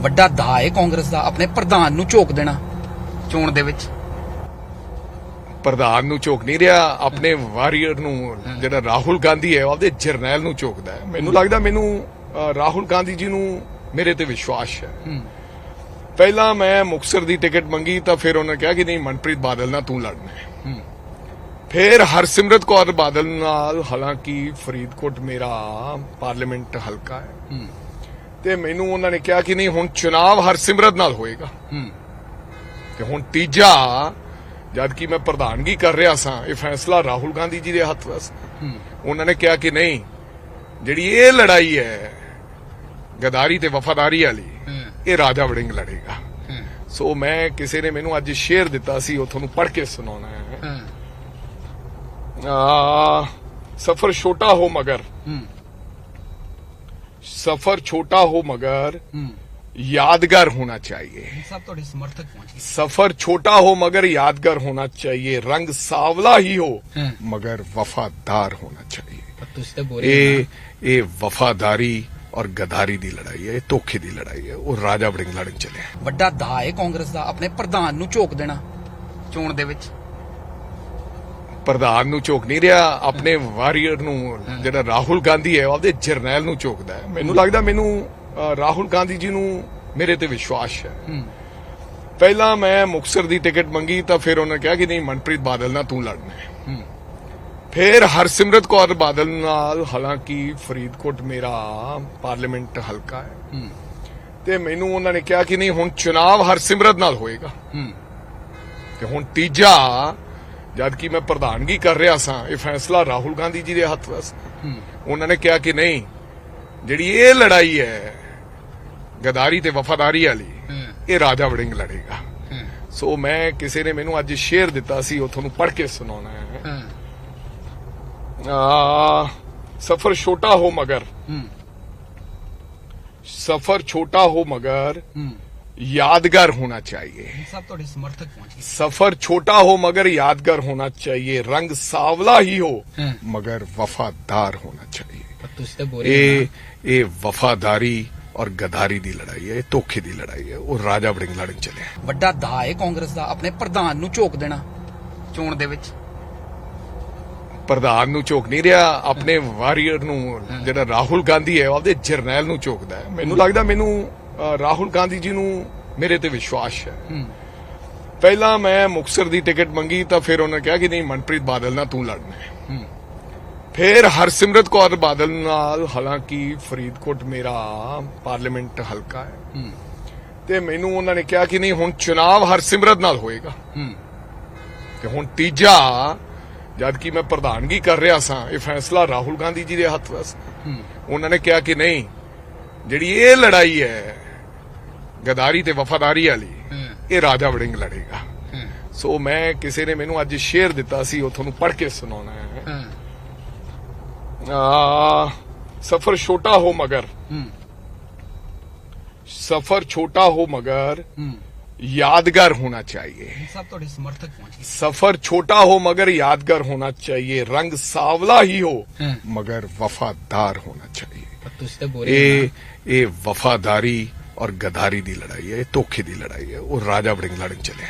ਵੱਡਾ ਦਾ ਹੈ ਕਾਂਗਰਸ ਦਾ ਆਪਣੇ ਪ੍ਰਧਾਨ ਨੂੰ ਝੋਕ ਦੇਣਾ ਚੋਣ ਦੇ ਵਿੱਚ। ਪ੍ਰਧਾਨ ਨੂੰ ਝੋਕ ਨਹੀਂ ਰਿਹਾ ਆਪਣੇ ਵਾਰੀਅਰ ਨੂੰ ਜਿਹੜਾ ਰਾਹੁਲ ਗਾਂਧੀ ਹੈ ਉਹਦੇ ਜਰਨੈਲ ਨੂੰ ਝੋਕਦਾ ਹੈ। ਮੈਨੂੰ ਲੱਗਦਾ ਮੈਨੂੰ ਰਾਹੁਲ ਗਾਂਧੀ ਜੀ ਨੂੰ ਮੇਰੇ ਤੇ ਵਿਸ਼ਵਾਸ ਹੈ। ਪਹਿਲਾਂ ਮੈਂ ਮੁਕਸਰ ਦੀ ਟਿਕਟ ਮੰਗੀ ਤਾਂ ਫਿਰ ਉਹਨੇ ਕਿਹਾ ਕਿ ਨਹੀਂ ਮਨਪ੍ਰੀਤ ਬਾਦਲ ਨਾਲ ਤੂੰ ਲੜਨਾ ਹੈ। ਫਿਰ ਹਰਸਿਮਰਤ ਕੌਰ ਬਾਦਲ ਨਾਲ ਹਾਲਾਂਕਿ ਫਰੀਦਕੋਟ ਮੇਰਾ ਪਾਰਲੀਮੈਂਟ ਹਲਕਾ ਹੂੰ। ਤੇ ਮੈਨੂੰ ਉਹਨਾਂ ਨੇ ਕਿਹਾ ਕਿ ਨਹੀਂ ਹੁਣ ਚੁਣਾਵ ਹਰਸਿਮਰਤ ਨਾਲ ਹੋਏਗਾ। ਤੇ ਹੁਣ ਤੀਜਾ ਜਦ ਕਿ ਮੈਂ ਪ੍ਰਧਾਨਗੀ ਕਰ ਰਿਹਾ ਸਾਂ ਇਹ ਫੈਸਲਾ ਰਾਹੁਲ ਗਾਂਧੀ ਜੀ ਦੇ ਹੱਥ ਵਿੱਚ ਹੂੰ। ਉਹਨਾਂ ਨੇ ਕਿਹਾ ਕਿ ਨਹੀਂ ਜਿਹੜੀ ਇਹ ਲੜਾਈ ਹੈ ਗਦਾਰੀ ਤੇ ਵਫਾਦਾਰੀ ਵਾਲੀ ਇਹ ਰਾਜਾ ਵੜਿੰਗ ਲੜੇਗਾ। ਸੋ ਮੈਂ ਕਿਸੇ ਨੇ ਮੈਨੂੰ ਅੱਜ ਸ਼ੇਅਰ ਦਿੱਤਾ ਸੀ ਉਹ ਤੁਹਾਨੂੰ ਪੜ੍ਹ ਕੇ ਸੁਣਾਉਣਾ ਹੈ। ਹੂੰ। ਆ ਸਫਰ ਛੋਟਾ ਹੋ ਮਗਰ सफर छोटा हो मगर ਹੂੰ यादगार होना चाहिए ਸਭ ਤੁਹਾਡੇ ਸਮਰਥਕ ਪਹੁੰਚ ਗਏ सफर छोटा हो मगर यादगार होना चाहिए रंग सावला ही हो हम्म। मगर वफादार होना चाहिए ਪਰ ਤੁਸੀਂ ਤਾਂ ਬੋਲੇ ਇਹ ਇਹ ਵਫਾਦਾਰੀ ਔਰ ਗਦਾਰੀ ਦੀ ਲੜਾਈ ਹੈ ਇਹ ਧੋਖੇ ਦੀ ਲੜਾਈ ਹੈ ਉਹ ਰਾਜਾ ਵੜਿੰਗ ਲੜਨ ਚੱਲਿਆ ਵੱਡਾ ਦਾ ਹੈ ਕਾਂਗਰਸ ਦਾ ਆਪਣੇ ਪ੍ਰਧਾਨ ਨੂੰ ਝੋਕ ਦੇਣਾ ਚੋਣ ਦੇ ਵਿੱਚ ਪ੍ਰਧਾਨ ਨੂੰ ਝੋਕ ਨਹੀਂ ਰਿਹਾ ਆਪਣੇ ਵਾਰੀਅਰ ਨੂੰ ਜਿਹੜਾ ਰਾਹੁਲ ਗਾਂਧੀ ਹੈ ਉਹਦੇ ਜਰਨੈਲ ਨੂੰ ਝੋਕਦਾ ਹੈ। ਮੈਨੂੰ ਲੱਗਦਾ ਮੈਨੂੰ ਰਾਹੁਲ ਗਾਂਧੀ ਜੀ ਨੂੰ ਮੇਰੇ ਤੇ ਵਿਸ਼ਵਾਸ ਹੈ। ਪਹਿਲਾਂ ਮੈਂ ਮੁਕਸਰ ਦੀ ਟਿਕਟ ਮੰਗੀ ਤਾਂ ਫਿਰ ਉਹਨੇ ਕਿਹਾ ਕਿ ਨਹੀਂ ਮਨਪ੍ਰੀਤ ਬਾਦਲ ਨਾਲ ਤੂੰ ਲੜਨਾ ਹੈ। ਫਿਰ ਹਰਸਿਮਰਤ ਕੌਰ ਬਾਦਲ ਨਾਲ ਹਾਲਾਂਕਿ ਫਰੀਦਕੋਟ ਮੇਰਾ ਪਾਰਲੀਮੈਂਟ ਹਲਕਾ ਹੈ। ਤੇ ਮੈਨੂੰ ਉਹਨਾਂ ਨੇ ਕਿਹਾ ਕਿ ਨਹੀਂ ਹੁਣ ਚੁਣਾਵ ਹਰਸਿਮਰਤ ਨਾਲ ਹੋਏਗਾ। ਤੇ ਹੁਣ ਤੀਜਾ ਜਦ ਕਿ ਮੈਂ ਪ੍ਰਧਾਨਗੀ ਕਰ ਰਿਹਾ ਸਾਂ ਇਹ ਫੈਸਲਾ ਰਾਹੁਲ ਗਾਂਧੀ ਜੀ ਦੇ ਹੱਥ ਵਸ ਉਹਨਾਂ ਨੇ ਕਿਹਾ ਕਿ ਨਹੀਂ ਜਿਹੜੀ ਇਹ ਲੜਾਈ ਹੈ ਗਦਾਰੀ ਤੇ ਵਫਾਦਾਰੀ ਵਾਲੀ ਇਹ ਰਾਜਾ ਵੜਿੰਗ ਲੜੇਗਾ। ਸੋ ਮੈਂ ਕਿਸੇ ਨੇ ਮੈਨੂੰ ਅੱਜ ਸ਼ੇਰ ਦਿੱਤਾ ਸੀ ਉਹ ਤੁਹਾਨੂੰ ਪੜ੍ਹ ਕੇ ਸੁਣਾਉਣਾ ਹੈ। ਆ ਸਫਰ ਛੋਟਾ ਹੋ ਮਗਰ। ਸਫਰ ਛੋਟਾ ਹੋ ਮਗਰ यादगार होना चाहिए ਸਭ ਤੁਹਾਡੇ ਸਮਰਥਕ ਪਹੁੰਚ ਗਏ सफर छोटा हो मगर यादगार होना चाहिए रंग सावला ही हो हम्म। मगर वफादार होना चाहिए ਪਰ ਤੁਸੀਂ ਤਾਂ ਬੋਲੇ ਇਹ ਇਹ ਵਫਾਦਾਰੀ ਔਰ ਗਦਾਰੀ ਦੀ ਲੜਾਈ ਹੈ ਇਹ ਧੋਖੇ ਦੀ ਲੜਾਈ ਹੈ ਉਹ ਰਾਜਾ ਵੜਿੰਗ ਲੜਨ ਚੱਲਿਆ ਵੱਡਾ ਦਾ ਹੈ ਕਾਂਗਰਸ ਦਾ ਆਪਣੇ ਪ੍ਰਧਾਨ ਨੂੰ ਝੋਕ ਦੇਣਾ ਚੋਣ ਦੇ ਵਿੱਚ ਪ੍ਰਧਾਨ ਨੂੰ ਝੋਕ ਨਹੀਂ ਰਿਹਾ ਆਪਣੇ ਵਾਰੀਅਰ ਨੂੰ ਜਿਹੜਾ ਰਾਹੁਲ ਗਾਂਧੀ ਹੈ ਉਹਦੇ ਜਰਨੈਲ ਨੂੰ ਝੋਕਦਾ ਹੈ ਮੈਨੂੰ ਲੱਗਦਾ ਮੈਨੂੰ ਅ, ਰਾਹੁਲ ਗਾਂਧੀ ਜੀ ਨੂੰ ਮੇਰੇ ਤੇ ਵਿਸ਼ਵਾਸ ਹੈ। ਪਹਿਲਾਂ ਮੈਂ ਮੁਕਸਰ ਦੀ ਟਿਕਟ ਮੰਗੀ ਤਾਂ ਫਿਰ ਉਹਨੇ ਕਿਹਾ ਕਿ ਨਹੀਂ ਮਨਪ੍ਰੀਤ ਬਾਦਲ ਨਾਲ ਤੂੰ ਲੜਨਾ ਹੈ। ਫਿਰ ਹਰਸਿਮਰਤ ਕੌਰ ਬਾਦਲ ਨਾਲ ਹਾਲਾਂਕਿ ਫਰੀਦਕੋਟ ਮੇਰਾ ਪਾਰਲੀਮੈਂਟ ਹਲਕਾ ਹੈ। ਤੇ ਮੈਨੂੰ ਉਹਨਾਂ ਨੇ ਕਿਹਾ ਕਿ ਨਹੀਂ ਹੁਣ ਚੁਣਾਵ ਹਰਸਿਮਰਤ ਨਾਲ ਹੋਏਗਾ। ਤੇ ਹੁਣ ਤੀਜਾ ਜਦ ਕਿ ਮੈਂ ਪ੍ਰਧਾਨਗੀ ਕਰ ਰਿਹਾ ਸਾਂ ਇਹ ਫੈਸਲਾ ਰਾਹੁਲ ਗਾਂਧੀ ਜੀ ਦੇ ਹੱਥ ਵਿੱਚ ਹੂੰ। ਉਹਨਾਂ ਨੇ ਕਿਹਾ ਕਿ ਨਹੀਂ ਜਿਹੜੀ ਇਹ ਲੜਾਈ ਹੈ ਗਦਾਰੀ ਤੇ ਵਫਾਦਾਰੀ ਵਾਲੀ ਹੂੰ ਇਹ ਰਾਜਾ ਵੜਿੰਗ ਲੜੇਗਾ ਹੂੰ ਸੋ ਮੈਂ ਕਿਸੇ ਨੇ ਮੈਨੂੰ ਅੱਜ ਸ਼ੇਅਰ ਦਿੱਤਾ ਸੀ ਉਹ ਤੁਹਾਨੂੰ ਪੜ੍ਹ ਕੇ ਸੁਣਾਉਣਾ ਹੈ ਹੂੰ ਆ ਸਫਰ ਛੋਟਾ ਹੋ ਮਗਰ ਹੂੰ सफर छोटा हो मगर ਹੂੰ यादगार होना चाहिए ਸਭ ਤੁਹਾਡੇ ਸਮਰਥਕ ਪਹੁੰਚ ਗਏ सफर छोटा हो मगर यादगार होना चाहिए रंग सावला ही हो ਹੂੰ मगर वफादार होना चाहिए ਪਰ ਤੁਸੀਂ ਤਾਂ ਇਹ ਇਹ ਵਫਾਦਾਰੀ ਔਰ ਗਦਾਰੀ ਦੀ ਲੜਾਈ ਹੈ ਇਹ ਧੋਖੇ ਦੀ ਲੜਾਈ ਹੈ। ਉਹ ਰਾਜਾ ਵੜਿੰਗ ਲੜਨ ਚੱਲਿਆ